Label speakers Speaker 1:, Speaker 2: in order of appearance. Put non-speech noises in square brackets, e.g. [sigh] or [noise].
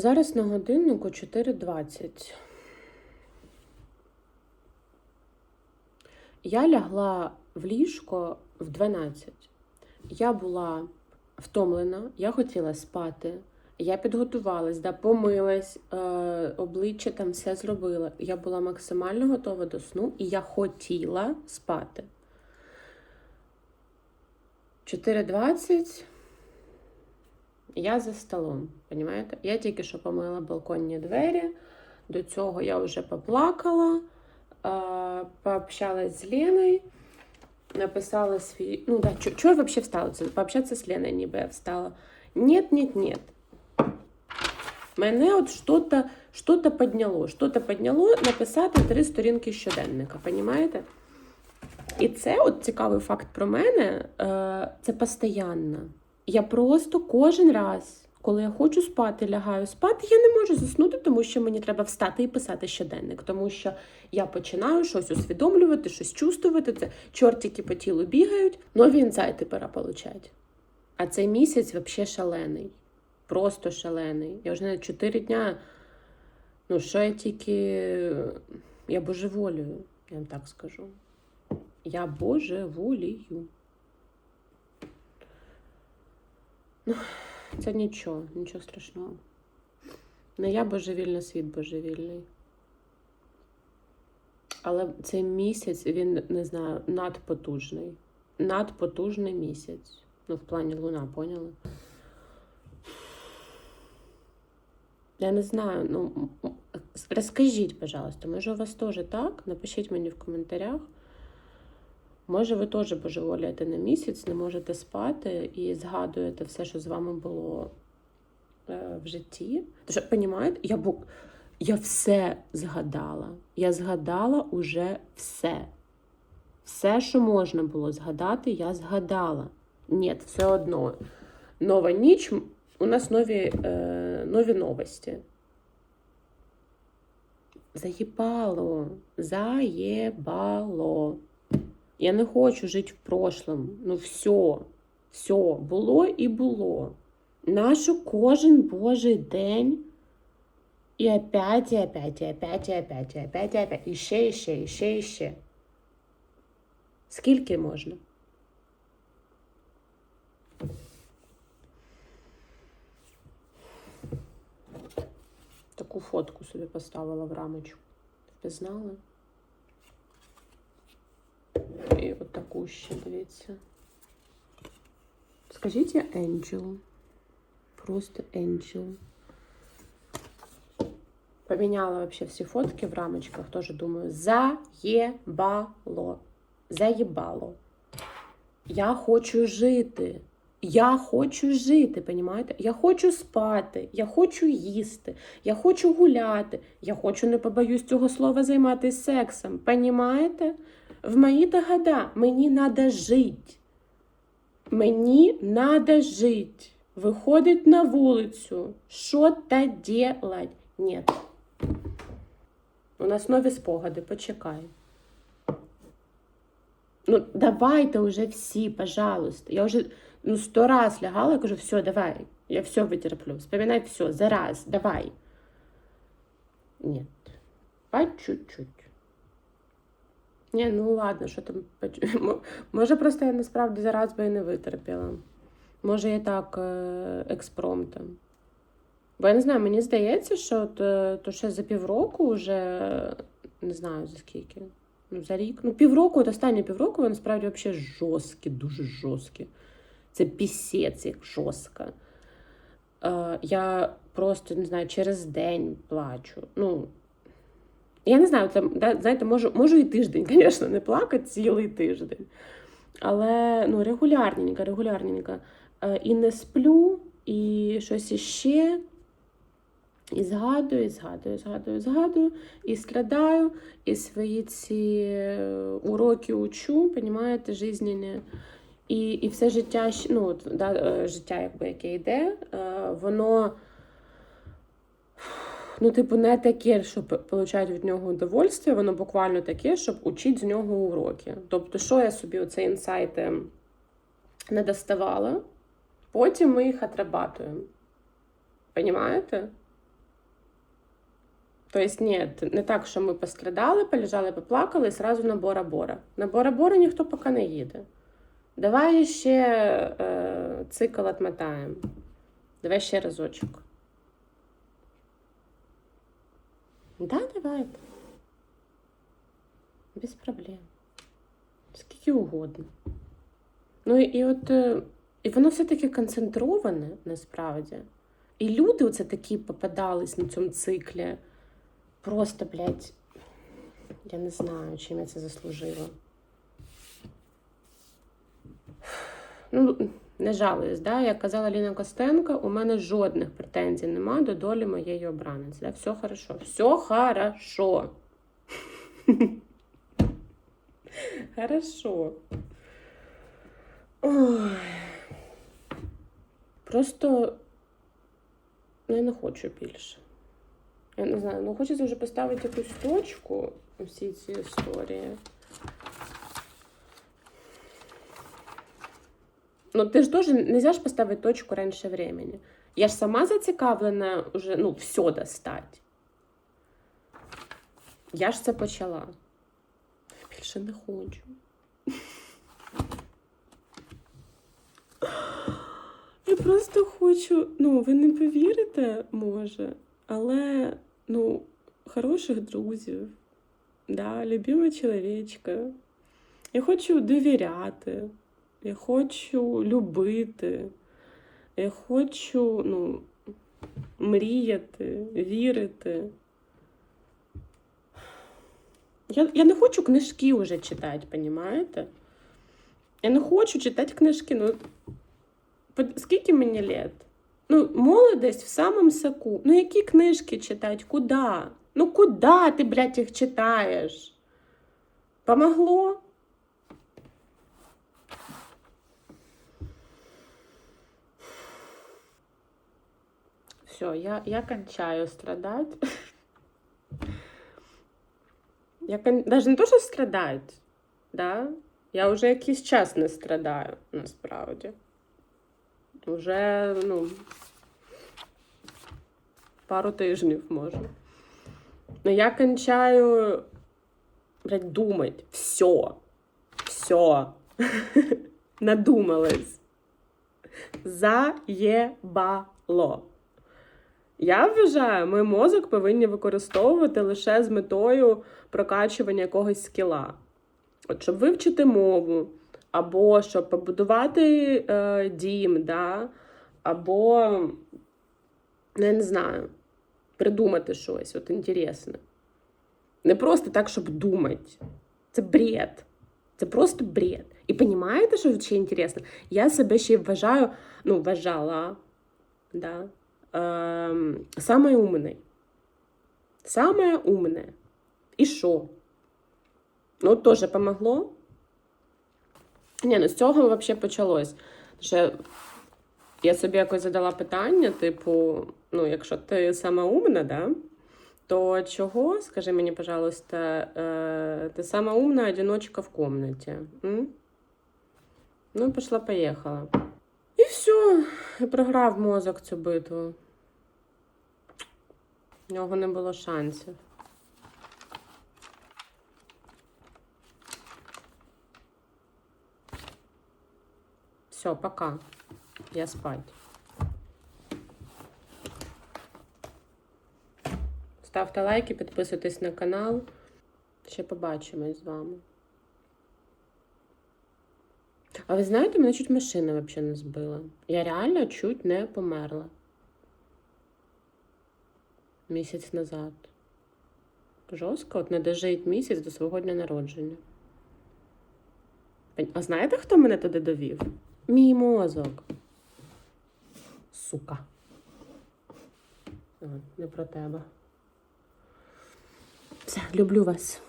Speaker 1: Зараз на годиннику 4.20. Я лягла в ліжко в 12. Я була втомлена, я хотіла спати. Я підготувалась, да, помилась, е, обличчя там все зробила. Я була максимально готова до сну, і я хотіла спати. 4.20. Я за столом, понимаєте? Я тільки що помила балконні двері. До цього я вже поплакала, пообщалась з Леною, написала свій. Ну да, чого я взагалі встала? Пообщатися з Леною, ніби я встала. Нет, нет, нет. Мене от що-то що підняло. Що-то підняло написати три сторінки щоденника, понімаєте? І це от цікавий факт про мене. е, Це постійно. Я просто кожен раз, коли я хочу спати, лягаю спати, я не можу заснути, тому що мені треба встати і писати щоденник. Тому що я починаю щось усвідомлювати, щось чувствувати. Це чортики по тілу бігають, нові інсайти пора получать. А цей місяць взагалі шалений. Просто шалений. Я вже навіть 4 дня. Ну, що я тільки. Я божеволюю, я вам так скажу. Я божеволію. Ну, це нічого, нічого страшного. Не я божевільна, світ божевільний. Але цей місяць, він, не знаю, надпотужний. Надпотужний місяць. Ну, в плані луна, поняли? Я не знаю, ну розкажіть, пожалуйста, може у вас теж так? Напишіть мені в коментарях. Може, ви теж божеволієте на місяць, не можете спати і згадуєте все, що з вами було е, в житті. Тож, розумієте, я, бу... я все згадала. Я згадала уже все. Все, що можна було згадати, я згадала. Ні, все одно. Нова ніч, у нас нові, е, нові новості. Заїбало. Заєбало. Я не хочу жити в прошлом. Ну все, все, було і було. Нашу кожен божий день. І опять, і опять, і опять, і опять, і опять, і опять. І ще, і ще, і ще, і ще. Скільки можна? Таку фотку собі поставила в рамочку. Впізнали? І от таку ще, дивіться. Скажіть я Angel. Просто Angel. Поміняла вообще всі фотки в рамочках. Тоже думаю, заєбало. Заєбало. Я хочу жити. Я хочу жити, понімаєте? Я хочу спати, я хочу їсти, я хочу гуляти, я хочу, не побоюсь цього слова, займатися сексом. Понімаєте? В мої то года мені надо жити. Мені надо жити. Виходить на вулицю. Що то делать? Ні. У нас нові спогади, почекай. Ну, давайте уже всі, пожалуйста. Я вже ну, сто раз лягала, кажу, все, давай, я все вытерплю. Вспоминай все, за раз, давай. Нет. По чуть-чуть. Ні, ну ладно, що там. [laughs] Може, просто я насправді зараз би і не витерпіла. Може, я так е, експромтом. Бо я не знаю, мені здається, що то, то ще за півроку вже не знаю за скільки. Ну, за рік. Ну, півроку, от останні півроку, вони насправді взагалі жорсткі, дуже жорсткі. Це пісець, як жорстко. Е, я просто не знаю, через день плачу. Ну, я не знаю, да, знаєте, можу, можу і тиждень, [laughs] звісно, не плакати цілий тиждень. Але ну, регулярненько, регулярненько. Е, і не сплю, і щось іще. І згадую, і згадую, згадую, згадую, і страдаю, і свої ці е, уроки учу, понімаєте, жизненні. І, і все життя, ну, да, е, життя, якби, яке йде, воно ну, типу, не таке, щоб получають від нього удовольствие, воно буквально таке, щоб учити з нього уроки. Тобто, що я собі оце інсайти не доставала, потім ми їх отрабатуємо. Понімаєте? Тобто, ні, не так, що ми пострадали, полежали, поплакали і сразу на Бора-Бора. На Бора-Бора ніхто поки не їде. Давай ще е, цикл отмотаємо. Давай ще разочок. Да, давайте. Без проблем. Скільки угодно. Ну і, от е, і воно все таки концентроване насправді. І люди оце такі попадались на цьому циклі. Просто, блядь, я не знаю, чим я це заслужила. Ну, не жалуюсь, да? як казала Ліна Костенко, у мене жодних претензій нема до долі моєї обраниці. Да? Все хорошо. Все хорошо. [laughs] Хорошо. Просто ну, я не хочу більше. Я не знаю, ну хочеться вже поставити якусь точку у всій цій історії. Ну, ти ж теж не можеш поставити точку раніше времени. Я ж сама зацікавлена вже, ну, все достать. Я ж це почала. Більше не хочу. Я просто хочу, ну, ви не повірите, може, але, ну, хороших друзів, да, любима чоловічка. Я хочу довіряти, я хочу любити, я хочу, ну, мріяти, вірити. Я, я не хочу книжки вже читати, понімаєте? Я не хочу читати книжки. Ну, Скільки мені лет? Ну, молодость в самом соку. Ну, які книжки читати? Куда? Ну, куда ти, блядь, їх читаєш? Помогло? Все, я, я кончаю страдать. Я кон... даже не то, що страдать, да? Я вже якийсь час не страдаю, насправді. Уже, ну, пару тижнів може. Ну, я кончаю, блядь, думать. Все. Все. [laughs] Надумалась. Заєбало. Я вважаю, ми мозок повинні використовувати лише з метою прокачування якогось скіла. От щоб вивчити мову, або щоб побудувати е, дім, да? або, ну, я не знаю, придумати щось от інтересне. Не просто так, щоб думати. Це бред. Це просто бред. І розумієте, що ще інтересно? Я себе ще вважаю, ну, вважала, да, ем, самою умною. Самое умне. І що? Ну, теж помогло. Ні, ну з цього взагалі почалось. Що я собі якось задала питання, типу, ну, якщо ти сама умна, да, то чого, скажи мені, пожалуйста, е, ти сама умна одиночка в комнаті? М? Ну, пішла, поїхала. І все, програв мозок цю битву. У нього не було шансів. Все, пока. Я спать. Ставте лайки, підписуйтесь на канал. Ще побачимось з вами. А ви знаєте, мене чуть машина взагалі не збила. Я реально чуть не померла. Місяць назад. Жорстко, от не дожить місяць до свого дня народження. А знаєте, хто мене туди довів? Мій мозок. Сука. Не про тебе. Все, люблю вас.